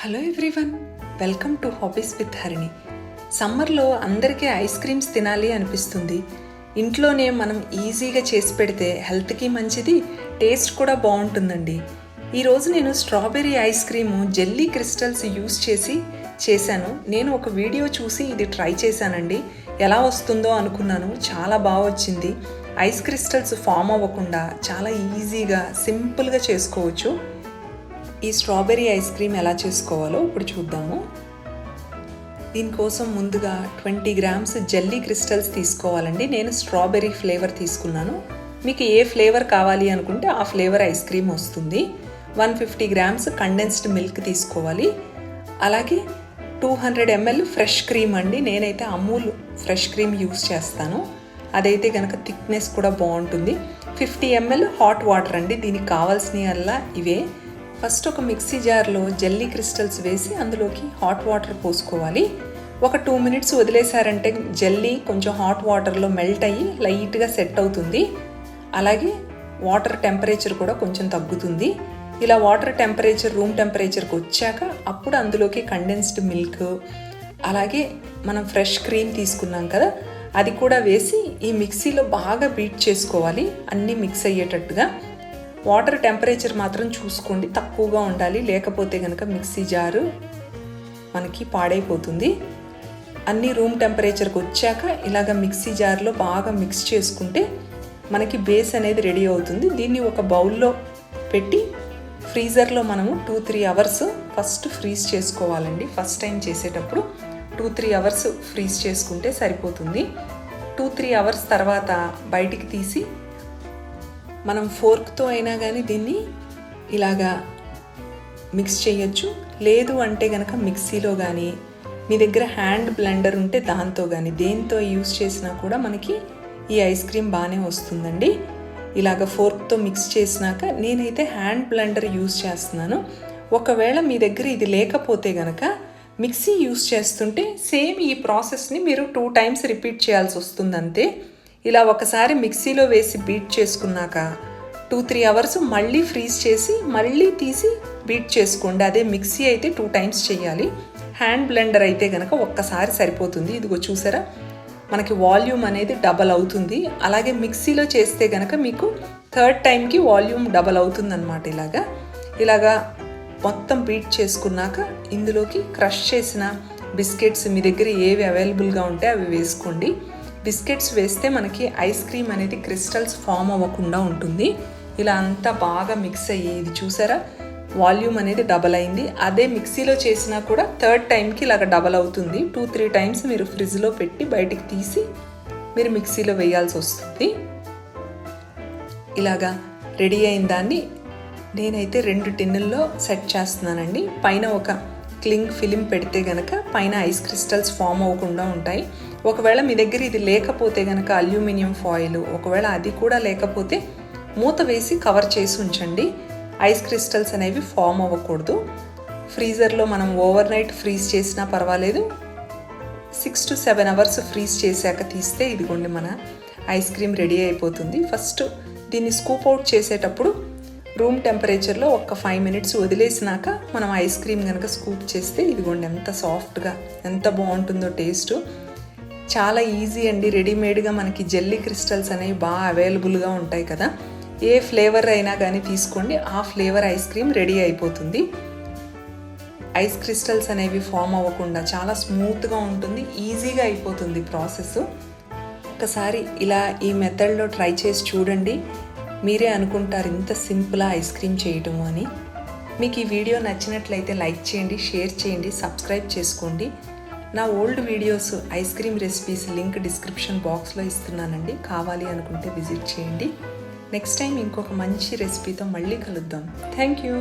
Hello everyone welcome to hobbies with Harini సమ్మర్లో అందరికీ ice creams తినాలి అనిపిస్తుంది. ఇంట్లోనే మనం ఈజీగా చేసి పెడితే హెల్త్కి మంచిది టేస్ట్ కూడా బాగుంటుందండి. ఈరోజు నేను strawberry ice cream jelly crystals use చేసి చేశాను. నేను ఒక వీడియో చూసి ఇది ట్రై చేశానండి. ఎలా వస్తుందో అనుకున్నాను. చాలా బాగా వచ్చింది. ఐస్ క్రిస్టల్స్ ఫామ్ అవ్వకుండా చాలా ఈజీగా సింపుల్గా చేసుకోవచ్చు. ఈ స్ట్రాబెర్రీ ఐస్ క్రీమ్ ఎలా చేసుకోవాలో ఇప్పుడు చూద్దాము. దీనికోసం ముందుగా ట్వంటీ గ్రామ్స్ జెల్లీ క్రిస్టల్స్ తీసుకోవాలండి. నేను స్ట్రాబెర్రీ ఫ్లేవర్ తీసుకున్నాను. మీకు ఏ ఫ్లేవర్ కావాలి అనుకుంటే ఆ ఫ్లేవర్ ఐస్ క్రీమ్ వస్తుంది. One fifty grams condensed milk తీసుకోవాలి. అలాగే two hundred ML fresh cream అండి. నేనైతే అమూల్ ఫ్రెష్ క్రీమ్ యూస్ చేస్తాను. అదైతే కనుక థిక్నెస్ కూడా బాగుంటుంది. ఫిఫ్టీ ఎంఎల్ హాట్ వాటర్ అండి. దీనికి కావాల్సినవల్లా ఇవే. ఫస్ట్ ఒక మిక్సీ జార్లో జెల్లీ క్రిస్టల్స్ వేసి అందులోకి హాట్ వాటర్ పోసుకోవాలి. ఒక టూ మినిట్స్ వదిలేశారంటే జెల్లీ కొంచెం హాట్ వాటర్లో మెల్ట్ అయ్యి లైట్గా సెట్ అవుతుంది. అలాగే వాటర్ టెంపరేచర్ కూడా కొంచెం తగ్గుతుంది. ఇలా వాటర్ టెంపరేచర్ రూమ్ టెంపరేచర్కి వచ్చాక అప్పుడు అందులోకి కండెన్స్డ్ మిల్క్ అలాగే మనం ఫ్రెష్ క్రీమ్ తీసుకున్నాం కదా అది కూడా వేసి ఈ మిక్సీలో బాగా బీట్ చేసుకోవాలి. అన్నీ మిక్స్ అయ్యేటట్టుగా. వాటర్ టెంపరేచర్ మాత్రం చూసుకోండి. తక్కువగా ఉండాలి. లేకపోతే కనుక మిక్సీ జారు మనకి పాడైపోతుంది. అన్నీ రూమ్ టెంపరేచర్కి వచ్చాక ఇలాగ మిక్సీ జార్లో బాగా మిక్స్ చేసుకుంటే మనకి బేస్ అనేది రెడీ అవుతుంది. దీన్ని ఒక బౌల్లో పెట్టి ఫ్రీజర్లో మనము two three hours first freeze చేసుకోవాలండి. ఫస్ట్ టైం చేసేటప్పుడు టూ త్రీ అవర్స్ ఫ్రీజ్ చేసుకుంటే సరిపోతుంది. టూ త్రీ అవర్స్ తర్వాత బయటికి తీసి మనం ఫోర్క్తో అయినా కానీ దీన్ని ఇలాగా మిక్స్ చేయొచ్చు. లేదు అంటే కనుక మిక్సీలో కానీ మీ దగ్గర హ్యాండ్ బ్లెండర్ ఉంటే దాంతో కానీ దేంతో యూస్ చేసినా కూడా మనకి ఈ ఐస్ క్రీమ్ బాగానే వస్తుందండి. ఇలాగ ఫోర్క్తో మిక్స్ చేసినాక నేనైతే హ్యాండ్ బ్లెండర్ యూస్ చేస్తున్నాను. ఒకవేళ మీ దగ్గర ఇది లేకపోతే కనుక మిక్సీ యూస్ చేస్తుంటే సేమ్ ఈ ప్రాసెస్ని మీరు టూ టైమ్స్ రిపీట్ చేయాల్సి వస్తుంది అంతే ఇలా ఒకసారి మిక్సీలో వేసి బీట్ చేసుకున్నాక టూ త్రీ అవర్స్ మళ్ళీ ఫ్రీజ్ చేసి మళ్ళీ తీసి బీట్ చేసుకోండి. అదే మిక్సీ అయితే టూ టైమ్స్ చేయాలి. హ్యాండ్ బ్లెండర్ అయితే కనుక ఒక్కసారి సరిపోతుంది. ఇదిగో చూసారా? మనకి వాల్యూమ్ అనేది డబల్ అవుతుంది. అలాగే మిక్సీలో చేస్తే కనుక మీకు థర్డ్ టైంకి వాల్యూమ్ డబల్ అవుతుంది అనమాట ఇలాగా. ఇలాగా మొత్తం బీట్ చేసుకున్నాక ఇందులోకి క్రష్ చేసిన బిస్కెట్స్ మీ దగ్గర ఏవి అవైలబుల్గా ఉంటే అవి వేసుకోండి. బిస్కెట్స్ వేస్తే మనకి ఐస్ క్రీమ్ అనేది క్రిస్టల్స్ ఫామ్ అవ్వకుండా ఉంటుంది. ఇలా అంతా బాగా మిక్స్ అయ్యి ఇది చూసారా? వాల్యూమ్ అనేది డబల్ అయింది. అదే మిక్సీలో చేసినా కూడా థర్డ్ టైంకి ఇలాగ డబల్ అవుతుంది. టూ త్రీ టైమ్స్ మీరు ఫ్రిడ్జ్లో పెట్టి బయటికి తీసి మీరు మిక్సీలో వేయాల్సి వస్తుంది. ఇలాగా రెడీ అయిన దాన్ని నేనైతే రెండు టిన్నుల్లో సెట్ చేస్తున్నానండి. పైన ఒక క్లింగ్ ఫిలిం పెడితే గనక పైన ఐస్ క్రిస్టల్స్ ఫామ్ అవ్వకుండా ఉంటాయి. ఒకవేళ మీ దగ్గర ఇది లేకపోతే గనక అల్యూమినియం ఫాయిల్ ఒకవేళ అది కూడా లేకపోతే మూత వేసి కవర్ చేసి ఉంచండి. ఐస్ క్రిస్టల్స్ అనేవి ఫామ్ అవ్వకూడదు. ఫ్రీజర్లో మనం ఓవర్ నైట్ ఫ్రీజ్ చేసినా పర్వాలేదు. Six to seven hours freeze చేశాక తీస్తే ఇదిగోండి మన ఐస్ క్రీమ్ రెడీ అయిపోతుంది. ఫస్ట్ దీన్ని స్కూప్ అవుట్ చేసేటప్పుడు రూమ్ టెంపరేచర్లో ఒక ఫైవ్ మినిట్స్ వదిలేసినాక మనం ఐస్ క్రీమ్ కనుక స్కూప్ చేస్తే ఇదిగోండి ఎంత సాఫ్ట్గా ఎంత బాగుంటుందో టేస్ట్. చాలా ఈజీ అండి రెడీమేడ్గా మనకి జెల్లీ క్రిస్టల్స్ అనేవి బాగా అవైలబుల్గా ఉంటాయి కదా. ఏ ఫ్లేవర్ అయినా కానీ తీసుకోండి ఆ ఫ్లేవర్ ఐస్ క్రీమ్ రెడీ అయిపోతుంది. ఐస్ క్రిస్టల్స్ అనేవి ఫామ్ అవ్వకుండా చాలా స్మూత్గా ఉంటుంది ఈజీగా అయిపోతుంది ప్రాసెస్. ఒకసారి ఇలా ఈ మెథడ్లో ట్రై చేసి చూడండి. మీరే అనుకుంటారు ఇంత సింపుల్గా ఐస్ క్రీమ్ చేయటము అని. మీకు ఈ వీడియో నచ్చినట్లయితే లైక్ చేయండి షేర్ చేయండి సబ్స్క్రైబ్ చేసుకోండి. నా old videos ice cream recipes link description బాక్స్లో ఇస్తున్నానండి. కావాలి అనుకుంటే విజిట్ చేయండి. నెక్స్ట్ టైం ఇంకొక మంచి రెసిపీతో మళ్ళీ కలుద్దాం. Thank you.